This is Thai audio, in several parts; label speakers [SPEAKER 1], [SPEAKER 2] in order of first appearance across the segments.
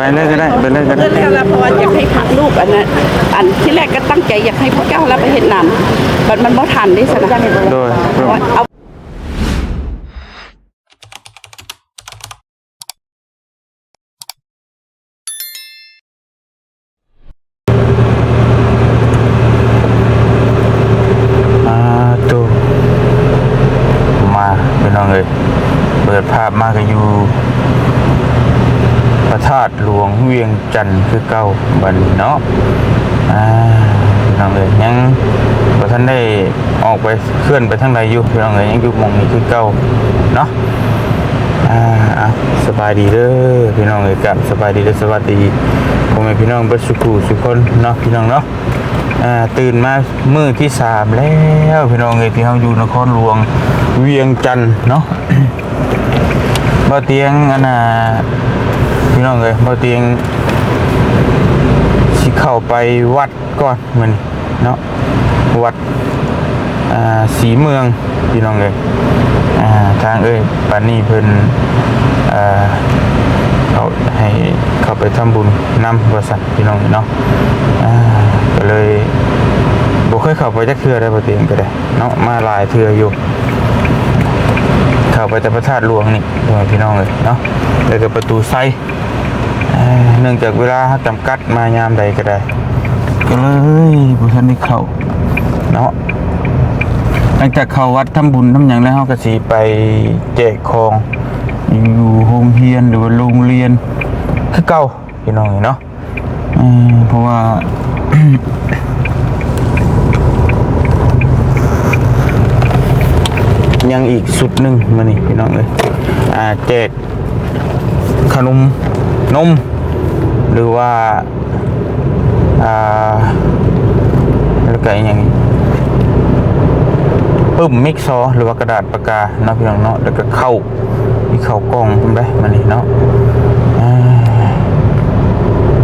[SPEAKER 1] ไปเลยก็ได้ไปเลยก็
[SPEAKER 2] เพื่
[SPEAKER 1] ได้
[SPEAKER 2] อนแล้วเพราะว่าอยากให้พักลูกอันนั้นอันที่แรกก็ตั้งใจอยากให้พวกเจ้าแล้วไปเห็นนำบัดมันบ่ทันได้สนะ
[SPEAKER 1] โดย
[SPEAKER 2] เอา
[SPEAKER 1] อ่าตัวมาพี่น้องเอ้ยเปิดภาพมาก็อยู่ พระธาตุหลวงเวียง จันทร์คือเก่าบัดนเนาะอ่าพี่น้องเอ้ยยังบ่ทันได้ออกไปเคลื่อนไปทางใดอยู่พี่น้องเอ้ยยังอยู่หมองนี้คือเก่าเนาะอ่าอะสบายดีเด้อพี่น้องเอ้ยกับสบายดีเด้อสวัสดีพ่อแม่พี่น้องเบิดสุขุสุคนเนาะพี่น้องเนาะอ่าตื่นมามื้อที่สามแล้วพี่น้องเอ้ยที่เฮาอยู่นครหลวงเวียงจันทน์เนาะบ่เตียงอันน่ะพี่น้องเอ้ยบ่เตียง สิเข้าไปวัดก่อนมื้อนี้เนาะวัดสีเมืองพี่น้องเอ้ยทางเอ้ยปานนี้เพิ่นอ่าเขาให้เข้าไปทำบุญนำว่าซั่นพี่น้องเนาะก็เลยบ่เคยเข้าไปจักเทือได้บ่เตียงก็ได้เนาะมาหลายเทืออยู่เข้าไปแต่พระธาตุหลวงนี่พี่น้องเลยเนาะแล้วก็ประตูไซ เอ่อเนื่องจากเวลาจำกัดมายามใดก็ได้ก็เลยบุทันได้เข้าเนาะหลังจากเข้าวัดทำบุญทำอย่างแล้วเราก็สีไปแจกของอยู่โรงเรียนหรือว่าโรงเรียนคือเก่าพี่น้องเนาะอืมเพราะว่ายังอีกสุดหนึ่งมานี่พี่น้องเลยอ่าแจกขนม นม หรือว่าอ่าแล้วก็อย่างปึ้มมิกซอหรือว่ากระดาษปากกาเนาะพี่น้องเนาะแล้วก็เข้ามีเข้ากล้องทำได้มานี่เนาะอ่า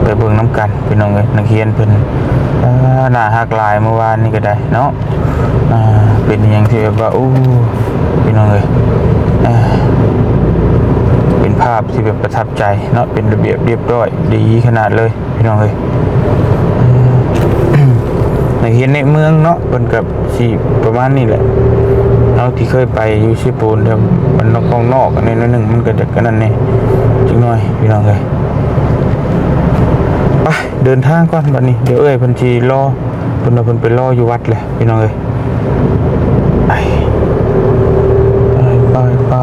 [SPEAKER 1] ไปเบิ่งน้ำกันพี่น้องเลยนักเรียนเพิ่นหน้าหักลายเมื่อวานนี่ก็ได้เนาะเป็นอย่างที่แบบว่าอู้พี่น้องเลยาพที่แบบประทับใจเนาะเป็นระเบียบเรียบร้อย ดีขนาดเลยพี่น้องเลยในเห็นในเมืองเนาะมันกับสีประมาณนี้แหละเนาที่เคยไปอยู่ชิปูนแต่มันนอกกองนอกอันนี้นิดหนึ่งมันก็จะกันนั่นนี่จังหน่อยพี่น้องเลยไปเดินทางก่อนบัดนี้เดี๋ยวเอ้ยพันชีรอเพิ่นเอาเพิ่นไปรออยู่วัดเลยพี่น้องเลยไปไปไปไป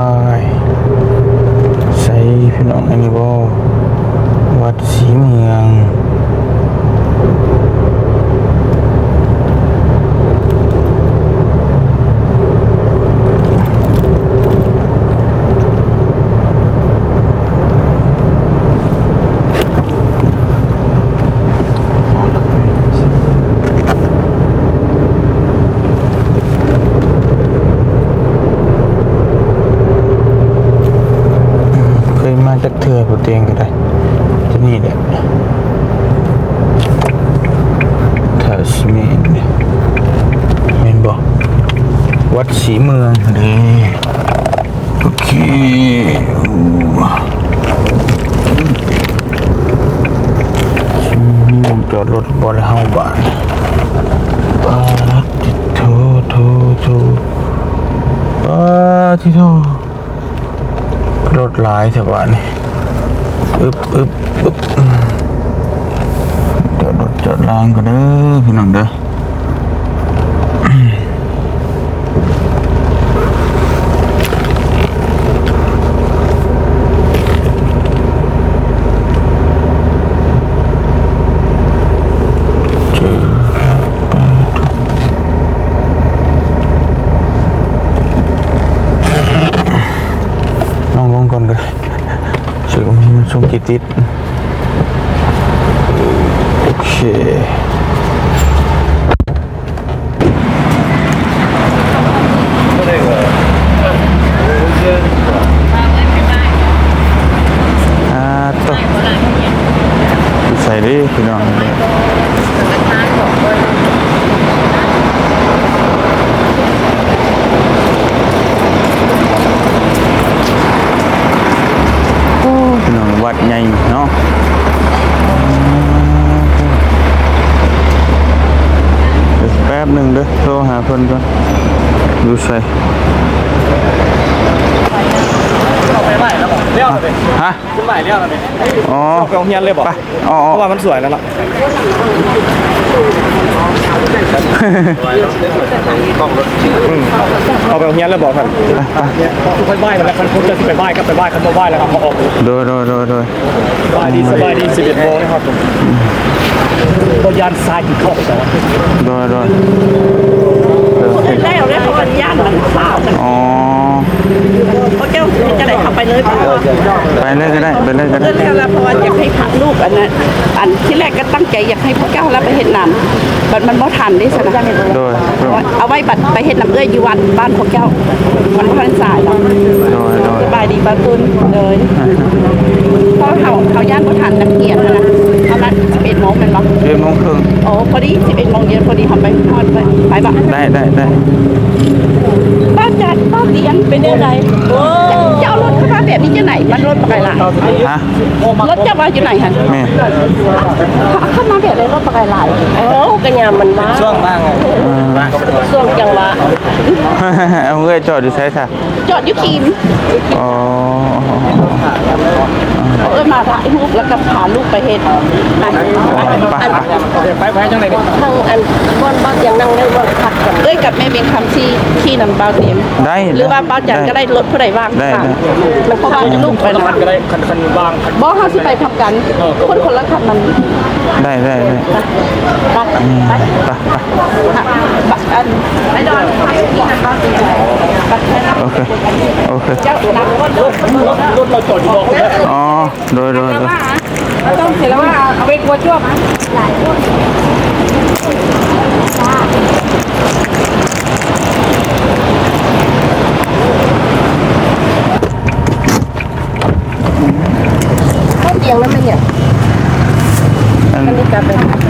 [SPEAKER 1] ใส่พี่น้องอันนี้บ่วัดศรีเมืองเคยมาจากเถื่อผู้เตียงก็ได้ที่นี่แหละทัสเมนเมนบอก วัดศรีเมืองเด้โอเคอู้อืมจอดรถบอลเฮาบ้านปาทิโทโทโทปาทิโทรถหลายแถวบ้านนี่อึบอึบอึบจอดรถจอดลางก็เด้อพี่น้องเด้อเจอน้องลงก่อนก็ได้เชื่อว่ามันชมกี่ติดโอเค อ่าต่อใส่ดิพี่น้องโอ้พี่น้องวัดใหญ่เนาะ หาเพิ่นก่อน ดูใส่
[SPEAKER 3] ไปไหว้แล้วบอกเลี้ยวเลย
[SPEAKER 1] ฮะ
[SPEAKER 3] ขึ้นไหว้เลี้ยวเลย
[SPEAKER 1] อ๋อ
[SPEAKER 3] ไปโรงเรียนเลยบอก
[SPEAKER 1] ไปอ๋อ
[SPEAKER 3] เพราะว่ามันสวยแล้วล่ะอืมเอาไปโรงเรียนเลยบอกท่านไปไหว้กันแล้วคันพุทธจะไปไหว้ก็ไปไหว้คันมาไหว้แล้วครับมาออก
[SPEAKER 1] โดยโดยโดยโดย
[SPEAKER 3] สบายดีสบายดี11โมงนะครับผมบยานทรายกินข้าวแต่ว่า
[SPEAKER 1] โดยโดย
[SPEAKER 2] ได้เอาได้เพราะว่าย่านมันข้าวกัน
[SPEAKER 1] อ๋อ
[SPEAKER 2] เขาเจ้าจะได้เข้าไปเลยเพราะว่า
[SPEAKER 1] ไปเลยก็ได้ไปเลยก็
[SPEAKER 2] เลื่
[SPEAKER 1] ได้
[SPEAKER 2] อนแล้วเพราะว่าอยากให้พระลูกอันนั้นอันที่แรกก็ตั้งใจอยากให้พระเจ้าแล้วไปเห็นน้ำบัดมันบ่ทันได้สนะ
[SPEAKER 1] โดยโดย
[SPEAKER 2] เอาไว้บัดไปเห็นน้ำเอื้อยอยู่วันบ้านพระเจ้ามันพันสายแล้ว
[SPEAKER 1] โดยโดย
[SPEAKER 2] สบายดีปาตุนเลยเพราะเขาเขาย่านบ่ทันนักเกียรตินะ ประมาณ11โมงเป็นบ่
[SPEAKER 1] เรียนโมงครึ่ง
[SPEAKER 2] โอ้พอดี11โมงเย็นพอดีทำไปทอดไปไปบ่
[SPEAKER 1] ได้ได้ได้
[SPEAKER 2] บ้านจัดบ้านเลี้ยงเป็นยังไงโอ้เจ้ารถเข้ามาแบบนี้จะไหนมันรถปกายหลาย
[SPEAKER 1] ฮะ
[SPEAKER 2] รถจะมาอยู่ไหนฮะ
[SPEAKER 1] แม่
[SPEAKER 2] เข้ามาแบบไรรถปกายหลายโอ้กระยามมันมา
[SPEAKER 3] ช่วงบ้างไง
[SPEAKER 2] ช่วงจังหวะ
[SPEAKER 1] เอาเงยจอดอยู่ใช่ค่ะ
[SPEAKER 2] จอดอยู่คีม
[SPEAKER 1] อ๋อ
[SPEAKER 2] เออมาถ่ายรูปแล้วก็พาลูกไปเห็นอัน
[SPEAKER 1] ไปไป
[SPEAKER 3] ไปไปจังไหนเนี่ย
[SPEAKER 2] ทางอันบ้านบ้านยังนั่งได้บ้านพักกันเอ้ยกับแม่เบียงคำที่ที่นำเบาเตียม
[SPEAKER 1] ได้
[SPEAKER 2] หรือว่าเบาจันก็ได้รถผู้ใดว่าง
[SPEAKER 1] ได้
[SPEAKER 2] ค่ะ
[SPEAKER 1] ได้
[SPEAKER 2] มันเพราะว่าลูกไป
[SPEAKER 3] คัน
[SPEAKER 2] นะ
[SPEAKER 3] คันก็ได้คันคันบางคัน
[SPEAKER 2] บ่เฮาสิไปทำกันคนคนละคันมัน
[SPEAKER 1] ได้ได้ได้
[SPEAKER 2] ไปไป
[SPEAKER 1] ไปไป
[SPEAKER 2] บัตรอันไม่ดอนที่นั่นบ้านเป็นบัตรแค่นั้น
[SPEAKER 1] โอเคโอเค
[SPEAKER 2] เจ้านักรถรถ
[SPEAKER 3] รถเราจอดอยู่บอกเลย
[SPEAKER 1] อ๋อโดยโดยโดยเรา
[SPEAKER 2] ต้องเสร็จแล้วว่าเอาไปกลัวชั่วมั้ยหลายพวก
[SPEAKER 4] ข้าเดียวแล้วมันเนี่ย
[SPEAKER 1] อัน
[SPEAKER 4] นี้กลับไป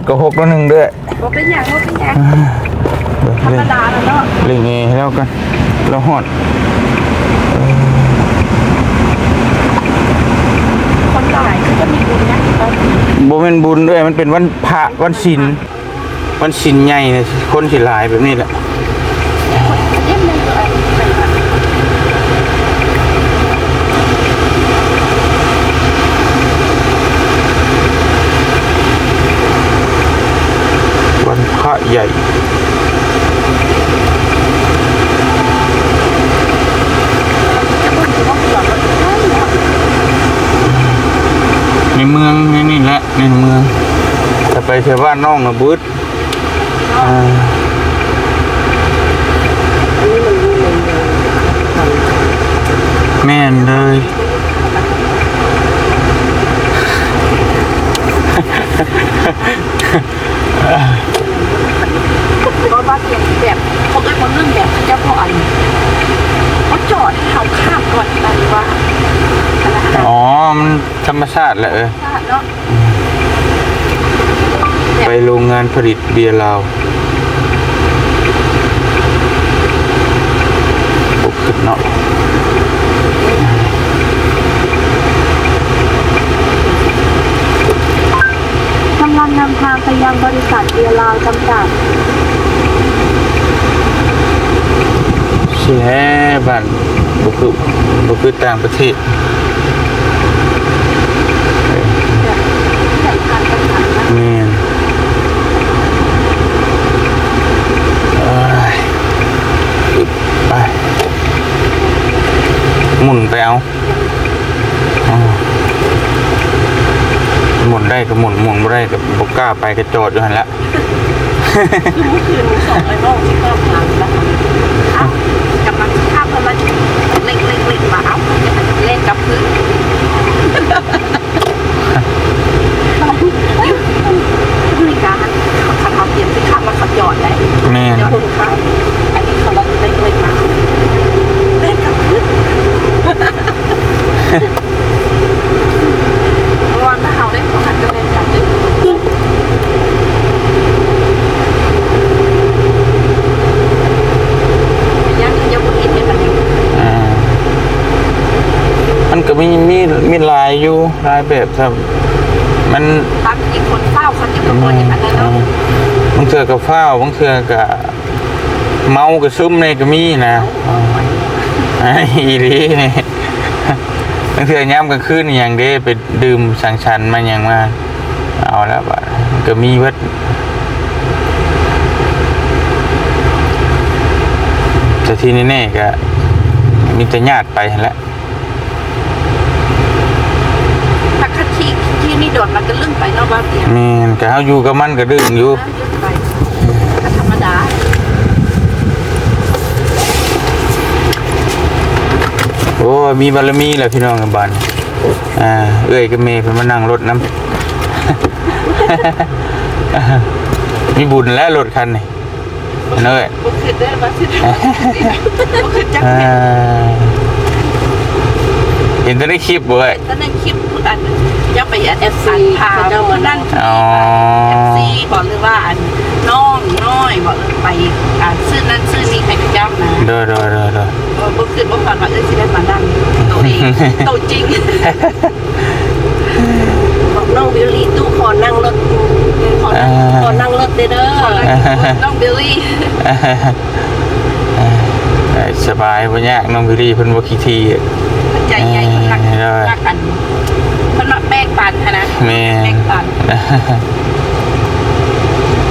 [SPEAKER 2] ด
[SPEAKER 1] ก็หกแล้วหนึ่งด้วย
[SPEAKER 2] บ่เป็นอย่างบ่เป็นอย่างธรรมดาแล้วเนาะ
[SPEAKER 1] เล่นงี้ให้แล้วกันเราหอด
[SPEAKER 2] คนหลายก็มีบุญนะ
[SPEAKER 1] โบเป็นบุญด้วยมันเป็นวันพระวันศีลวันศีลใหญ่เนี่ยคนสิหลายแบบนี้แหละ
[SPEAKER 2] เยี่ยมเลย
[SPEAKER 1] วันพ ระใหญ่ในเมืองนี่นี่แหละในเมืองจะไปเชาวบ้านน้องนะบึดอ่าแม่นเลย
[SPEAKER 2] เพราะว่าเสียงแบบเขาเป็นคนเรื่องแบบเจ้าพ่ออันเขาจอดให้เขาข้ามก่อนอะไรว่าอะไรนะ
[SPEAKER 1] อ๋อ มันธรรม ชาติแหละเออ
[SPEAKER 2] เนาะ
[SPEAKER 1] ไปโรงงานผลิตเบียร์ลาวปกติเนาะ
[SPEAKER 4] กำลังนำทางไปยังบริษัทเบียร์ลาวจำกัด
[SPEAKER 1] เสียบ้านบุคือบุคือต่างประเทศแม่นเอ้ยอึ๊บไป หมุนไปเอาอ่าหมุนได้ก็หมุนหมุนไม่ได้ก็บกล้าไปก็จอดอยู่หันละ
[SPEAKER 2] คือเมื่อคืนหนูสอบไปรอบที่ก็พังแล้วอะกำลังข้ามกำลังเล็กเล็กเล็กมาเอาเล่นกับพื้นมีการเขาทำเปลี่ยนที่ข้ามมาขับจอดได้
[SPEAKER 1] แม่น
[SPEAKER 2] เดี๋ยวคุณข้ามอันนี้เขาเราเล็กเล็กมา วันถ้าเขาได้ขอหันก็เลยจับดิยังยังบ่เห็นเลยมันอยอ่ามัน
[SPEAKER 1] ก็มีมีมีลายอยู่ลายแบบครับ มัน
[SPEAKER 2] ตั้งอีกคนเฝ้าคนอยู่กับคนอย่างนั้นเเนาะ
[SPEAKER 1] บางเทื่อกับฟ้าวบางเทื่อกับเมากับซึมในก็มีนะ เอีหลีนี่บางเทื่อยามกลางคืนนี่อย่างเด้ไปดื่มสังสรรค์มาอย่างมาเอาแล้วบัดก็มีเวัดแต่ที่แน่ๆก็มีแต่ญาติไปหั่นแหล้ว
[SPEAKER 2] ถ้าคัดที่ที่นี่โดดมันก็ลื่นไปเนาะบ้านเตียง
[SPEAKER 1] แม่นก็เฮาอยู่กับมันก็ดื่มอยู่
[SPEAKER 2] ลื่นไปก็ธรรมดา
[SPEAKER 1] โอ้มีบารมีแหละพี่น้องกับบ้านอ่าเอ้ยกับเมย์เพิ่นมานั่งรถน้ำ มีบุญแล้วรถคันนี่เนย
[SPEAKER 2] บุคือได้บ้านสิบุคือจัก
[SPEAKER 1] อ่า
[SPEAKER 2] เป็น
[SPEAKER 1] เห็นแต่ในคลิปเว้ย
[SPEAKER 2] ก็นั่นคลิปอันยังไปอันเอฟซีพาเมื่อนั่น
[SPEAKER 1] อ๋อ
[SPEAKER 2] เอฟซีบอกเลยว่าอัน น้องน้อยบอกเลยไปอ่านซื้อนั่นซื้อนี่ใครก็ย้ำนะ
[SPEAKER 1] เด้อเด้อเด้อเด้อ
[SPEAKER 2] เออบุคือบุฝันว่าเออสิได้มานั่งตัวเองตัวจริง
[SPEAKER 4] บอกน้องวิลลี่ตู้ขอนั่งรถขอนั่งขอนั่งรถเด้อเด้อ
[SPEAKER 2] น้องเบลลี่
[SPEAKER 1] เอ้ยสบายบ่ยากน้องบิลลี่เพิ่นบ่ขี้ที
[SPEAKER 2] ใจใหญ่คนรักรักกันคนมาแป้งปันนะ
[SPEAKER 1] แม่
[SPEAKER 2] แป้งปัน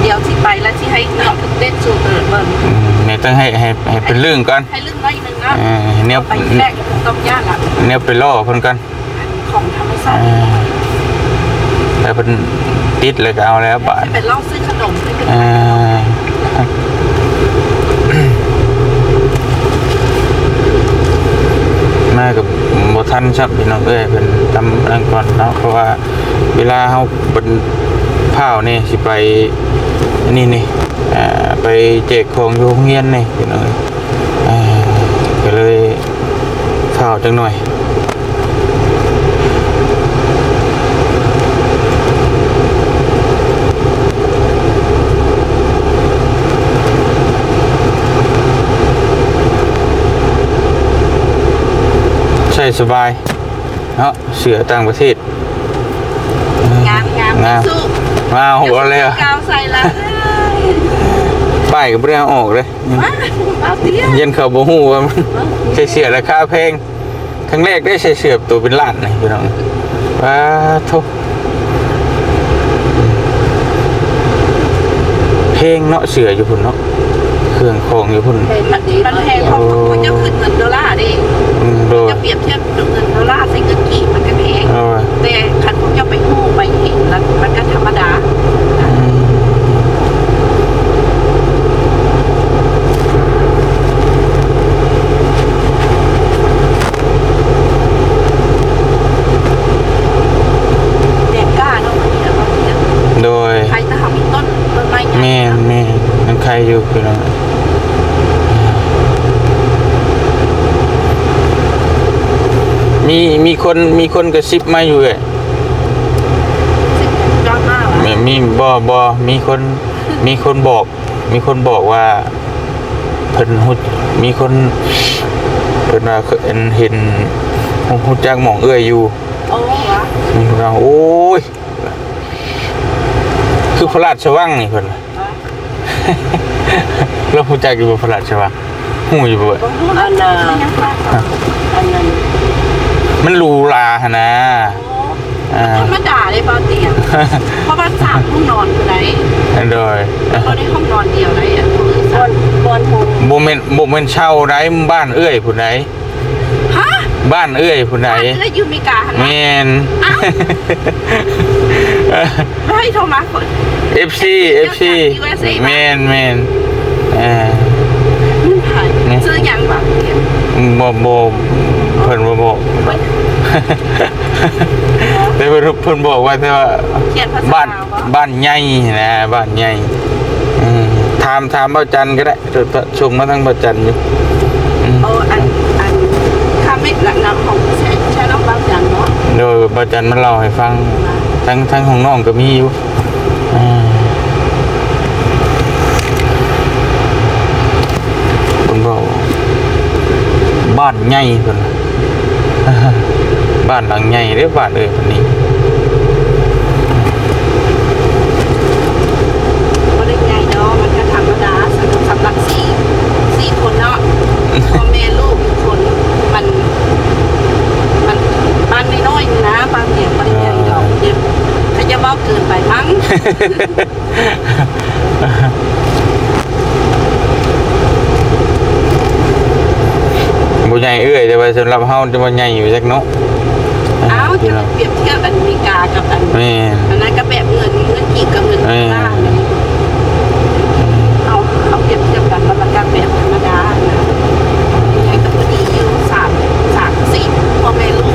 [SPEAKER 2] เดี๋ยวที่ไปแล้วที่ให้น้องเล่นสูตรเปิดเบิ่ง
[SPEAKER 1] อืมเนี่ย ต้องให้ให้ให้เป็นเรื่องก่อน
[SPEAKER 2] ให้ลึกน้อยนึงนะ
[SPEAKER 1] เออเนี่ย
[SPEAKER 2] ไปแรกต้องย่าละ
[SPEAKER 1] เนี่ยไปล่อเพิ่นก่อน
[SPEAKER 2] ของธรรมชาติ
[SPEAKER 1] อ่าแล้วเป็นติดเลยก็เอาแล้วบาท
[SPEAKER 2] ไปลองซื้อขนมซื้อขน
[SPEAKER 1] อ่ามมากับบทันชับพี่น้องเอ้ยเป็นทำนั่นก่อนเนาะเพราะว่าเวลาเขาเป็น ผ้าวนี่สิไปนี่นี่อ่าไปแจกของโรงเรียนนี่พี่น้องเอ้ยอ่าก็เลยข้าวจังหน่อยใช่สบายเนาะเสือต่างประเทศ
[SPEAKER 2] งามงาม
[SPEAKER 1] งาม
[SPEAKER 2] สู้
[SPEAKER 1] มาหัวเลยอะ
[SPEAKER 2] กาวใส่ละ
[SPEAKER 1] ป้ายกับเรื่องออกเลย
[SPEAKER 2] มาเอาเตี้ย
[SPEAKER 1] เย็นเขาบ่ฮู้ว่ามันใส่เสือราคาแพงครั้งแรกได้ใส่เสือตัวเป็นล้านนะพี่น้องว้าทุกเพลงเนาะเสืออยู่พุ่นเนาะเครื่องของอยู่พุ่น
[SPEAKER 2] มันมันแพงของมันจะขึ้นเงินดอลลาร์ดิ
[SPEAKER 1] อืมโดย
[SPEAKER 2] จะเปรียบเทียบกับเงินดอลลาร์ใส่เงิน แต่คันผมจะไปหู้ไปเห็นแล้วมันก็ธรรมดา
[SPEAKER 1] อืมโดย
[SPEAKER 2] ใครจะทำอีกต้นต้นไม้ใหญ่
[SPEAKER 1] แม่นแม่นมันใครอยู่พี่น้องมีมี คนมีคนกระซิบมาอยู่เลย
[SPEAKER 2] ยอดมาก
[SPEAKER 1] มี
[SPEAKER 2] อะ
[SPEAKER 1] มีบอบอมีคนมีคนบอก มีคนบอกว่าเพิ่นฮุดมีคนเพิ่นว่าเคยเห็นเห็นฮุดจักหมองเอื้อยอยู่
[SPEAKER 2] โอ้วะ
[SPEAKER 1] มีคนว่าโอ้ย คือพระราชวังนี่เพิ่นว่าเราฮู้จักอยู่บ่พระราชวังฮู้อยู่บ่เว้ย
[SPEAKER 4] อันน่ะอันนั้น
[SPEAKER 1] มันหรูหราหนนะอ่า
[SPEAKER 2] คนมาด่าเลยป้าเตียงเพราะว่าสามห้องนอนคือไหน
[SPEAKER 1] อันโดย
[SPEAKER 2] เขาได้ห้องนอนเดียวไหนอะตัวอื่น
[SPEAKER 4] บ
[SPEAKER 2] สา
[SPEAKER 4] อ
[SPEAKER 2] ม
[SPEAKER 4] ลบอลโฮม
[SPEAKER 1] บ่แม่นบ่แม่นเช่าได้บ้านเอื้อยผู้ใด
[SPEAKER 2] ฮะ
[SPEAKER 1] บ้านเอื้อยผู้ใด
[SPEAKER 2] บ้านเอื้อยยูเมกาหัน
[SPEAKER 1] แม่น
[SPEAKER 2] ไม่ให้โทรมาคน
[SPEAKER 1] FC FC แม่นแม่นเอ่า
[SPEAKER 2] นี่ไผ่ซื้อยังแบบเตียง
[SPEAKER 1] บ่บ่เพิ่นบ่บอก แต่เพิ่นเพิ่นบอกว่าแต่ว่า
[SPEAKER 2] เขียนภาษา
[SPEAKER 1] บ้าน
[SPEAKER 2] ลาวะ
[SPEAKER 1] บ้านใหญ่นะบ้านใหญ่อืมถามถามเบาจันก็ได้เดี๋ยวส่งมาทางเบาจันอยู่อืม
[SPEAKER 2] เอออันอันข้าไม่หลักนำของใช้ใช้น้องบ้านจันเนาะ
[SPEAKER 1] โดยเบาจันมันเล่าให้ฟังทั้งทั้งของน้องก็มีอยู่อ่าเพิ่นบอกบ้านใหญ่เพิ่นว่า บ้านหลังใหญ่เด้อบ้านเอ้ยคนนี้
[SPEAKER 2] ก็ได้ไงเนาะมันก็ธรรมดาสำหรับสำหรับสี่สี่คนเนาะพ่อแม่ลูกอีกคนมัน มันบ้านน้อยๆนะบางอย่างบางอย่างดอกเดี๋ยวเขาจะบอกเกินไปมั้ง
[SPEAKER 1] บ่ใหญ่เอ้ยแต่ว่า สำหรับเฮาจะบ่ใหญ่อยู่จักเนาะ
[SPEAKER 2] เอ้าจะมาเปรียบเทียบอเมริกากับอัน
[SPEAKER 1] แม่น
[SPEAKER 2] อันนั้นก็แบบเงินเงินกีบกับเงินดอลลาร์เนี่ยเอาเอาเปรียบเทียบกันมันก็แบบธรรมดานะยังไงก็พอดีอยู่สามสามสี่พ่อแม่ลูก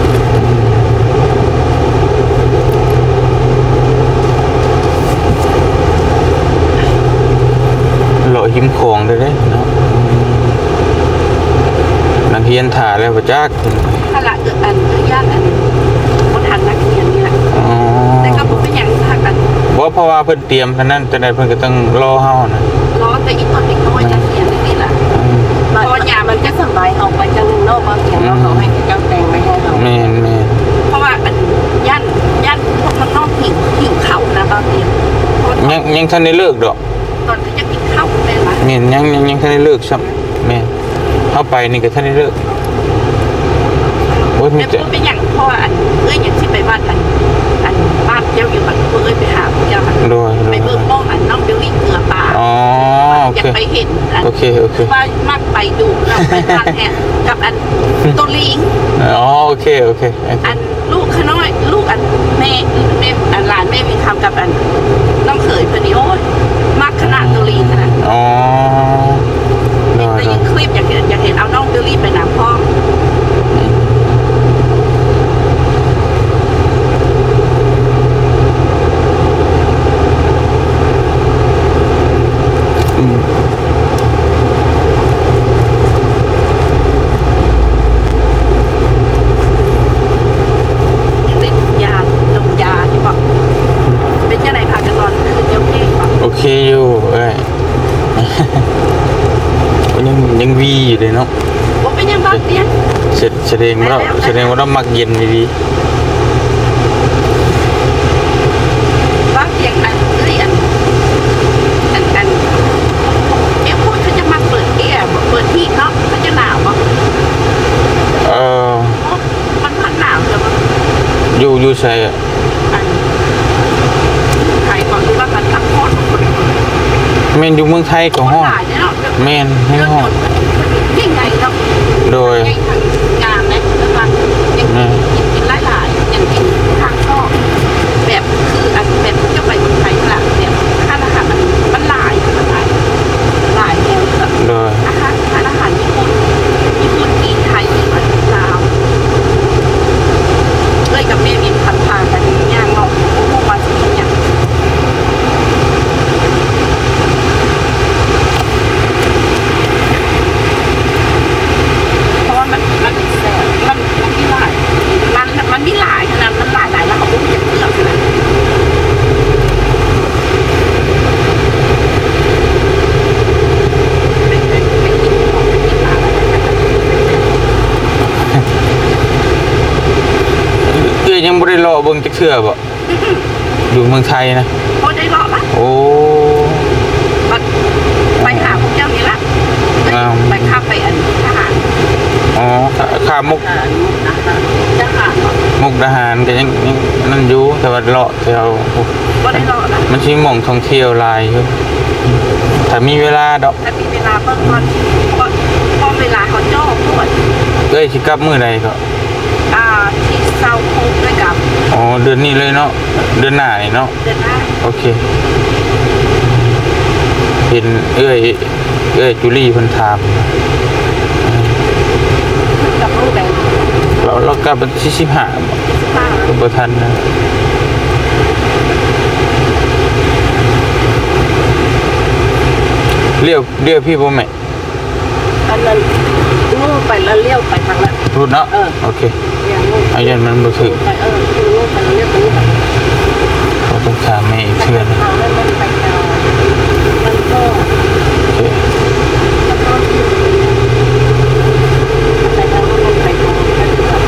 [SPEAKER 1] เลาะหิมโขงได้เด้เนาะนัก เรียนถ่าแล้วบ่จัก
[SPEAKER 2] ถ้าละเกิดอันญาติอันคนทันนักเรียนนี่แหละ
[SPEAKER 1] อ๋อ
[SPEAKER 2] แต่ก็บ่เป็นอย่างทางกัน
[SPEAKER 1] บ่เพราะว่าเพิ่นเตรียมเท่านั้นแต่ใดเพิ่นก็ต้องรอเฮานะ
[SPEAKER 2] ร้อนแต่อีกตอนเด็กน้อยจะเขียนนี่แหละ
[SPEAKER 1] อืม
[SPEAKER 2] เพราะว่ายามันก็สบายเอาไปจังหนึงเนาะบางอย่างเนาะเขาให้เจ้าแต่งไว้ให้เรา
[SPEAKER 1] แม่นแม่น
[SPEAKER 2] เพราะว่าอันย่านย่านพวกมันนอกหิวหิวเขานะบางทีเพราะ
[SPEAKER 1] ยังยังทันได้เลิกดอก
[SPEAKER 2] ตอนที่จะกินข้าวแม่ละ
[SPEAKER 1] แม่นยังยังยังทันได้เลิกซ้ำแม่น เฮาไปนี่ก็ทันได้เลิกโอ้ยมี
[SPEAKER 2] แต่
[SPEAKER 1] แต่
[SPEAKER 2] พูดเป็นอย่างเพราะว่าอันเอ้ยอย่างที่ไปบ้านอันอันบ้านเจ้าอยู่บ้านเอ้ยไปหาเจ้าค่ะ
[SPEAKER 1] โดยโด
[SPEAKER 2] ไป
[SPEAKER 1] ย
[SPEAKER 2] เบิ่งน้องอันน้องเบลลี่เกลือป่า
[SPEAKER 1] อ๋อโอ
[SPEAKER 2] อยา
[SPEAKER 1] เค
[SPEAKER 2] กไปเห็นอัน
[SPEAKER 1] โอเคโอเค
[SPEAKER 2] ว่ามักไปดูเราไปบ้านแอนกับอันตัวลิง
[SPEAKER 1] อ๋อโอเคโอเคโอเค
[SPEAKER 2] อันลูกขน้อยลูกอันแม่แม่อันหลานแม่มีคำกับอันน้องเขยพอดีโอ้ยมักขนาดตัวลิงขนาด
[SPEAKER 1] อ๋อโดย
[SPEAKER 2] แต่
[SPEAKER 1] โด
[SPEAKER 2] ยั
[SPEAKER 1] ย
[SPEAKER 2] งคลิปอยากเห็นอยากเห็นเอาน้องเบลลี่ไปน้ำพ่อ
[SPEAKER 1] อืม
[SPEAKER 2] ยังได้ยาลงยาที่บอกเป็นยังไงพากันนอนคืนเดียวเองบอก
[SPEAKER 1] โอเคอยู่เอ้ย ยังยังวีอยู่เลยเนาะ
[SPEAKER 2] ว่าเป็นยังบ้างเนี่ย
[SPEAKER 1] แสแสดงว่าเราแสดงว่า เรามักเย็นดี
[SPEAKER 2] บ้างเพียงอันเรียนอันอันเอ๊ะพูดเขาจะมาเปิดแอร์บอกเปิดที่เนาะเขาจะหนาวบอก
[SPEAKER 1] ๆเออ
[SPEAKER 2] มันพันหนาวจะมา
[SPEAKER 1] อยู่อยู่ใส่อะ
[SPEAKER 2] อันใครก่อนหรือว่ามันตั้งพอดของคนคน
[SPEAKER 1] แม่นอยู่เมืองไทยก็ห้อง
[SPEAKER 2] หลายเนี่ยเนาะ
[SPEAKER 1] แม่นให้ห้อง
[SPEAKER 2] ยิ่งไงเนาะ
[SPEAKER 1] โดย
[SPEAKER 2] ยิ่งทางงานนะแล้วมันยังกินกินหลายหลายๆยังกินทางชอบแบบคืออันแบบจะไปเมืองไทยละเนี่ยค่าอาหารมันมันหลายมันหลายหลายแนวแบบ
[SPEAKER 1] โดย
[SPEAKER 2] อาหารร้านอาหารญี่ปุ่นญี่ปุ่นจีนไทยญี่ปุ่นลาวเลยกับแม่มีพันพากันย่างเนาะพวกมาสิเนี่ยเพราะว่ามันมันมีแสบมันมันมีหลายมันมันมีหลายขนาดมันหลายหลายแล้วเขาพูดอย่างเลือกขนาดเป็นเป็นเป็นกินของเป็นกินปลาอะไรกัน
[SPEAKER 1] เอ้ยยังบ่ได้รอ เบิ่งจักเทื่อบ่อยู่เมืองไทยนะ
[SPEAKER 2] โอ้ได้รอละ
[SPEAKER 1] โอ้
[SPEAKER 2] บัดไปหาพวกเจ้านี่ละเอ้ย
[SPEAKER 1] อ้าว
[SPEAKER 2] ไปขับไปอันทหาร
[SPEAKER 1] อ๋อขาขามุก
[SPEAKER 2] ทหารนะคะทหารเนาะ
[SPEAKER 1] มุกดาหารก็ยังยังนั่นอยู่แต่ว่าเลาะแถว
[SPEAKER 2] ก็ได้รอละ
[SPEAKER 1] มันสิหม่องท่องเที่ยวหลายอยู่ถ้ามีเวลาดอก
[SPEAKER 2] ถ้ามีเวลาเพิ่มก่อนเพราะเพราะเวลาเขาจ้องพวด
[SPEAKER 1] เอ้ยสิกลับมื้อใดก็
[SPEAKER 2] อ่าที่เซาโคกด้วยกับ
[SPEAKER 1] อ๋อเดือนนี้เลยเนาะเดือนหน้านี่เนาะ
[SPEAKER 2] เดือนหน้า
[SPEAKER 1] โอเค เห็นเอ้ยเอ้ยจุลี่เพิ่นถาม
[SPEAKER 2] กับลูกแดง
[SPEAKER 1] เราเรากลับวันที่สิบห้า
[SPEAKER 2] ที่บ้าน
[SPEAKER 1] ก็บ่ทันนะเรียวเรียวพี่บ่แม่
[SPEAKER 2] อันนั้นงูไปแล้วเลี้ยวไปทางนั้น
[SPEAKER 1] รูดเนาะ
[SPEAKER 2] เออ
[SPEAKER 1] โอเค
[SPEAKER 2] เลี้ยวงู
[SPEAKER 1] อายันมันบ่ถึง
[SPEAKER 2] ไปเอองูไปแล้วเลี้ยวไปนี่ไป
[SPEAKER 1] ลูกค้าไม่เทื่อน
[SPEAKER 2] ก็
[SPEAKER 1] โอเค
[SPEAKER 2] มันก็ไปทางนู้นมันไปทางนี้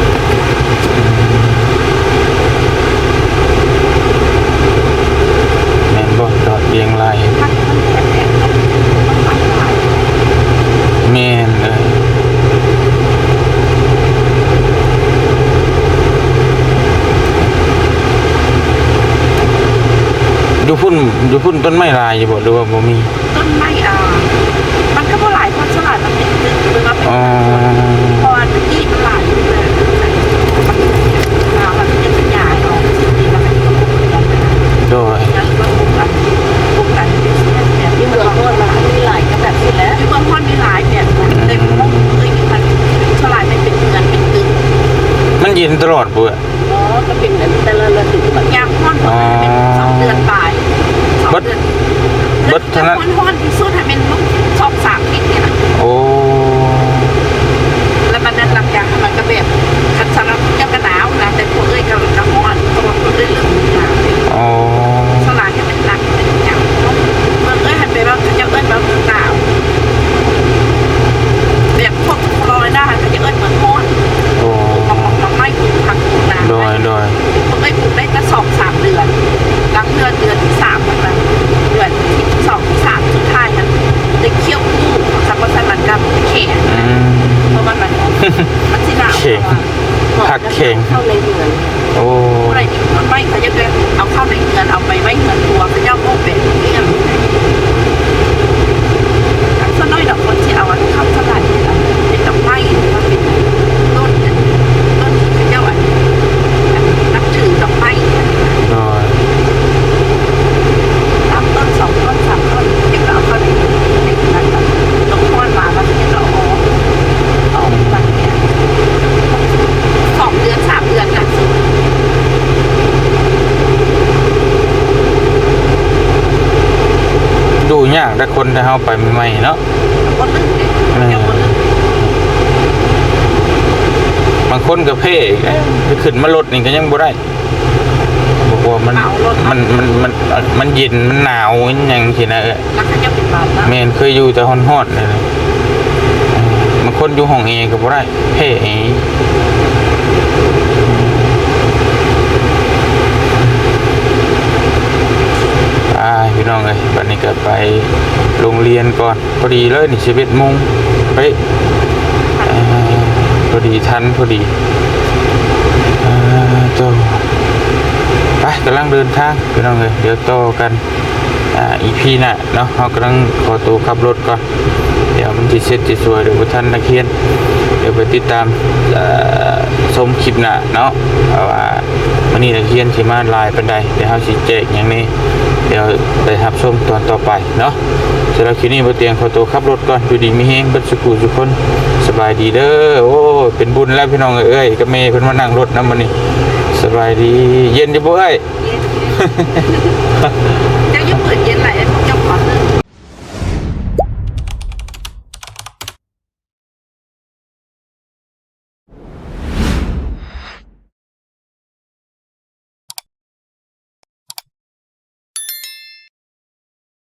[SPEAKER 2] น
[SPEAKER 1] อยู่พุ่นต้นไม้ลายอยู่บ่หรือว่าบ่มี
[SPEAKER 2] ต้นไม้อ่ามันก็บ่หลายคนสลายมันเป็นตึกหรือว่าเป็น
[SPEAKER 1] อ๋อ
[SPEAKER 2] พอตะกี้มันหลายอยู่เลยมันมันจะขยายออกนี่มันเป็นกระปุกเดียวนะ
[SPEAKER 1] โดย
[SPEAKER 2] แล้วก็ปลูกกันปลูกกันเป็นแบบ
[SPEAKER 4] ที่
[SPEAKER 2] ที่
[SPEAKER 4] เมื
[SPEAKER 2] เมื
[SPEAKER 4] อ
[SPEAKER 2] อง ง
[SPEAKER 4] โน่นมาที่ไหลก็แบบนี้แหล้ว
[SPEAKER 2] ที่เมืองพอนมีหลายแบบนะแต่พวกเคยมีมันสลายไม่เป็นเงินเป็นตึก
[SPEAKER 1] มัน เย็นตลอดเบื่อ
[SPEAKER 4] อ๋อก็เป็นแต่ละระดับแบบ
[SPEAKER 2] ยามพอนมันเป็นสองเดือนปลายสองเดือน
[SPEAKER 1] เบิดเท่านั้น
[SPEAKER 2] พอนพอนที่สุด
[SPEAKER 1] โดยโดย
[SPEAKER 2] พวกเอ้ยปลูกได้แค่สองสามเดือนหลังเดือนเดือนที่สามมันเดือนที่สองที่สามสุดท้ายนั้นได้เคี่ยวคู่สักวันสันมันกับแข็ง
[SPEAKER 1] อืม
[SPEAKER 2] เพราะมันมันมันสิหนาว
[SPEAKER 1] เข่งผักเข่ง
[SPEAKER 4] เข้าในเมือง
[SPEAKER 1] โอ้
[SPEAKER 2] อะไรที่มันไม่เขาจะเอาเข้าในเงินเอาไปไว้เงินตัวเขาจะโมกเป็นเรื่องส่วนน้อยดอกคนที่เอาอันเข้าเท่าไหร่เป็นดอกไม้มันเป็นต้นต้นเขาเจ้าอันนับถือดอกไม้
[SPEAKER 1] โดย
[SPEAKER 2] ตามต้นสองต้นสามต้นเด็กเอาเข้าในในนั้นดอกม้อนมาแล้วเด็กเราอ๋อเอามันเนี่ยสองเดือนสามเดือนนะ
[SPEAKER 1] ดู ยากถ้าคนถ้าเฮาไปใหม่ๆเนาะ
[SPEAKER 2] คนลึกเลยเจ้าคนลึก
[SPEAKER 1] บางคนก็เพ่อีกนะไปขึ้นมารถนี่ก็ยังบ่ได้บอกว่ามันมันมันมันมันเย็นมันหนาวอหยังสินะเอ้ย
[SPEAKER 2] แล้วเขาจะเป็นบาปนะ
[SPEAKER 1] แม่นเคยอยู่แต่ฮ้อนๆนี่นะบางคนอยู่ห้องแอร์ก็บ่ได้เพ่อีก อ่าพี่น้องเอ้ยบัดนี้ก็ไปโรงเรียนก่อนพอดีเลยนี่11:00นเฮ้ยพอดีทันพอดีอ่าไปกำลังเดินทางพี่น้องเลยเดี๋ยวโตกันอ่าอีพีหน่ะเนาะเรากำลังขอตัวขับรถก่อนเดี๋ยวมันจะเสร็จจะสวยเดี๋ยวบ่ทันนักเรียน ดี๋ยวไปติดตามชมคลิปหน้าเนาะเพราะว่าวันนี้นักเรียนสิมาลายปันใดเดี๋ยวเฮาสิแจกอย่างนี้ เดี๋ยวไปรับชมตอนต่อไปเนาะสำหรับคลิปนี้บ่เตียงขอตัวขับรถก่อนอยู่ดีมีแฮงเบิดสุขุทุกคนสบายดีเด้อโอ้เป็นบุญแล้วพี่น้องเอ้ยกับแม่เพิ่นมานั่งรถนำมื้อนี้สบายดี เย็นอยู่บ่เอ้ย
[SPEAKER 2] เย็น